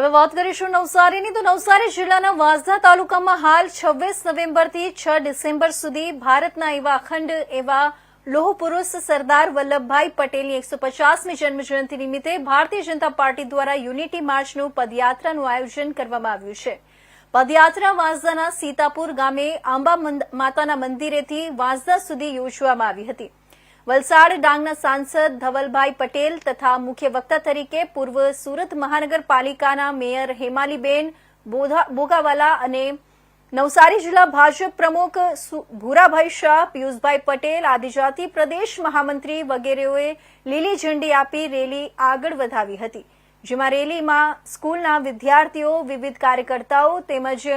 હવે વાત કરીશું નવસારીની. તો નવસારી જિલ્લાના વાંસદા તાલુકામાં હાલ છવ્વીસ નવેમ્બરથી છ ડિસેમ્બર સુધી ભારતના એવા અખંડ એવા લોહ પુરુષ સરદાર વલ્લભભાઈ પટેલની એકસો પચાસમી જન્મજયંતિ નિમિત્તે ભારતીય જનતા પાર્ટી દ્વારા યુનિટી માર્ચનું પદયાત્રાનું આયોજન કરવામાં આવ્યું છે. પદયાત્રા વાંસદાના સીતાપુર ગામે આંબા માતાના મંદિરેથી વાંસદા સુધી યોજવામાં આવી હતી. વલસાડ ડાંગના સાંસદ ધવલભાઈ પટેલ તથા મુખ્ય વક્તા તરીકે પૂર્વ સુરત મહાનગરપાલિકાના મેયર હેમાલીબેન બોગાવાલા અને નવસારી જિલ્લા ભાજપ પ્રમુખ ભૂરાભાઈ શાહ, પિયુષભાઈ પટેલ, આદિજાતિ પ્રદેશ મહામંત્રી વગેરેઓએ લીલી ઝંડી આપી રેલી આગળ વધાવી હતી, જેમાં રેલીમાં સ્કૂલના વિદ્યાર્થીઓ, વિવિધ કાર્યકર્તાઓ તેમજ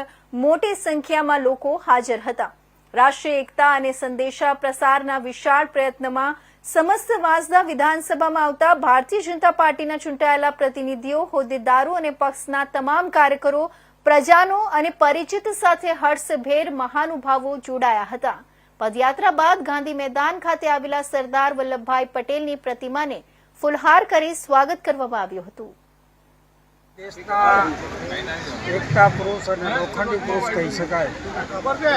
મોટી સંખ્યામાં લોકો હાજર હતા. રાષ્ટ્રીય એકતા અને સંદેશા પ્રસારના વિશાળ પ્રયત્નમાં સમસ્ત વાંસદા વિધાનસભામાં આવતા ભારતીય જનતા પાર્ટીના ચૂંટાયેલા પ્રતિનિધિઓ, હોદ્દેદારો અને પક્ષના તમામ કાર્યકરો, પ્રજાનો અને પરિચિત સાથે હર્ષભેર મહાનુભાવો જોડાયા હતા. પદયાત્રા બાદ ગાંધી મેદાન ખાતે આવેલા સરદાર વલ્લભભાઈ પટેલની પ્રતિમાને ફુલહાર કરી સ્વાગત કરવામાં આવ્યું હતું. દેશના એકતા પુરુષ અને લોખંડી પુરુષ કહી શકાય.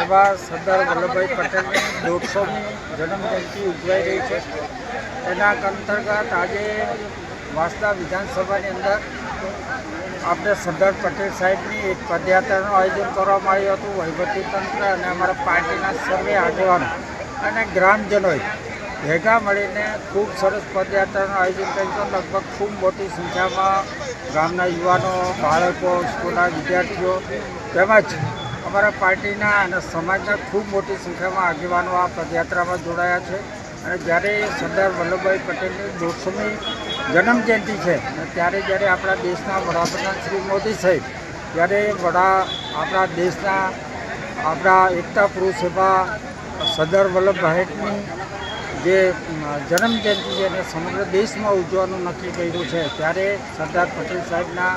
એવા સરદાર વલ્લભભાઈ પટેલની દોઢસોમી જન્મજયંતિ ઉજવાઈ રહી છે. એના અંતર્ગત આજે વાંસદા વિધાનસભાની અંદર આપણે સરદાર પટેલ સાહેબની એક પદયાત્રાનું આયોજન કરવામાં આવ્યું હતું, વહીવટીતંત્ર અને અમારા પાર્ટીના સર્વે આગેવાનો અને ગ્રામજનોએ ભેગા મળીને ખૂબ સરસ પદયાત્રાનું આયોજન કર્યું હતું. લગભગ ખૂબ મોટી સંખ્યામાં ગામના યુવાનો, બાળકો, સ્કૂલના વિદ્યાર્થીઓ તેમજ અમારા પાર્ટીના અને સમાજના ખૂબ મોટી સંખ્યામાં આગેવાનો આ પદયાત્રામાં જોડાયા છે. અને જ્યારે સરદાર વલ્લભભાઈ પટેલની દોઢસોમી જન્મજયંતિ છે અને ત્યારે જ્યારે આપણા દેશના વડાપ્રધાન શ્રી મોદી સાહેબ, ત્યારે વડા આપણા દેશના આપણા એકતા પુરુષ એવા સરદાર વલ્લભભાઈની જે જન્મજયંતિ છે એને સમગ્ર દેશમાં ઉજવવાનું નક્કી કર્યું છે, ત્યારે સરદાર પટેલ સાહેબના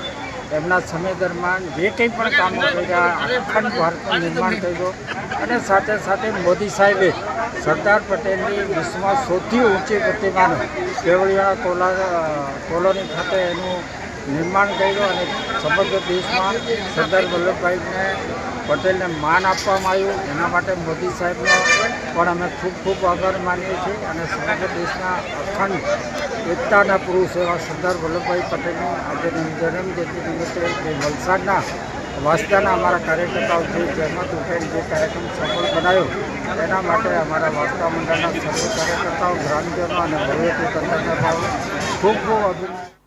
એમના સમય દરમિયાન જે કંઈ પણ કામો કર્યા, અખંડ ભારતનું નિર્માણ કર્યું અને સાથે સાથે મોદી સાહેબે સરદાર પટેલની વિશ્વમાં સૌથી ઊંચી પ્રતિમાનું કેવડિયા કોલા કોલોની ખાતે એનું નિર્માણ કર્યું અને સમગ્ર દેશમાં સરદાર વલ્લભભાઈને પટેલને માન આપવામાં આવ્યું. એના માટે મોદી સાહેબનો પણ અમે ખૂબ ખૂબ આભાર માનીએ છીએ અને સમગ્ર દેશના અખંડ એકતાના પુરુષ એવા સરદાર વલ્લભભાઈ પટેલની આજે જન્મજયંતિ નિમિત્તે જે વલસાડના વાસદાના અમારા કાર્યકર્તાઓ જે જહેમત ઉઠાવી જે કાર્યક્રમ સફળ બનાવ્યો, એના માટે અમારા વાસદા મંડળના સર્વ કાર્યકર્તાઓ, ગ્રામજનો અને વહીવટી તંત્રકર્તાઓ ખૂબ ખૂબ અભિનંદન